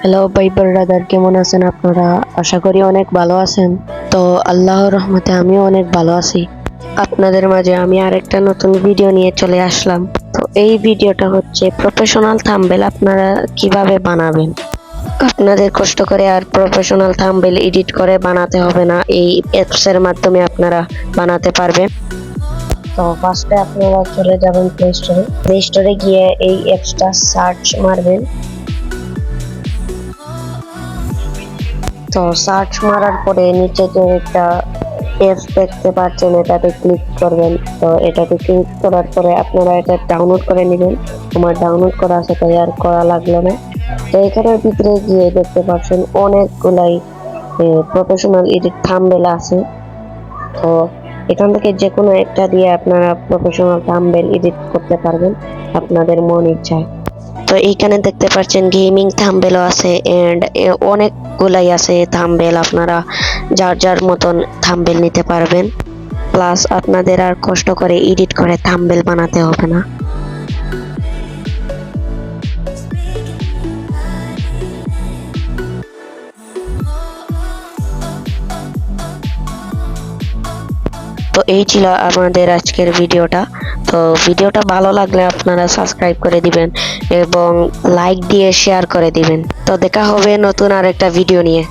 Hello ভাই brother কেমন আছেন আপনারা? আশা করি অনেক ভালো আছেন। তো আল্লাহর রহমতে আমিও অনেক ভালো আছি। আপনাদের মাঝে আমি আরেকটা নতুন ভিডিও নিয়ে চলে আসলাম। তো এই ভিডিওটা হচ্ছে প্রফেশনাল থাম্বেল আপনারা কীভাবে বানাবেন? আপনাদের কষ্ট করে আর প্রফেশনাল থাম্বেল এডিট করে বানাতে হবে না। এই অ্যাপসের মাধ্যমে আপনারা বানাতে পারবেন তো ফার্স্টে আপনারা চলে যাবেন প্লে স্টোরে প্লে স্টোরে গিয়ে এই অ্যাপসটা সার্চ মারবেন। তো সার্চ মারার পরে নিচে যে একটা অ্যাপস দেখতে পাচ্ছেন, এটাতে ক্লিক করবেন। তো এটাতে ক্লিক করার পরে আপনারা এটা ডাউনলোড করে নেবেন। আমার ডাউনলোড করা আছে, তাই আর করা লাগল না। তো এখানের ভিতরে গিয়ে দেখতে পাচ্ছেন অনেকগুলাই প্রফেশনাল এডিট থাম্বেল আছে। তো এখান থেকে যে কোনো একটা দিয়ে আপনারা প্রফেশনাল থাম্বেল এডিট করতে পারবেন, আপনাদের মন ইচ্ছায় তো এইখানে দেখতে পাচ্ছেন গেমিং থাম্বেলও আছে এন্ড অনেকগুলাই আছে থাম্বেল আপনারা যার যার মতন থাম্বেল নিতে পারবেন। প্লাস আপনাদের আর কষ্ট করে এডিট করে থাম্বেল বানাতে হবে না। তো এই ছিল আমাদের আজকের ভিডিওটা। তো ভিডিওটা ভালো লাগলে আপনারা সাবস্ক্রাইব করে দিবেন এবং লাইক দিয়ে শেয়ার করে দিবেন। তো দেখা হবে নতুন আর একটা ভিডিও নিয়ে।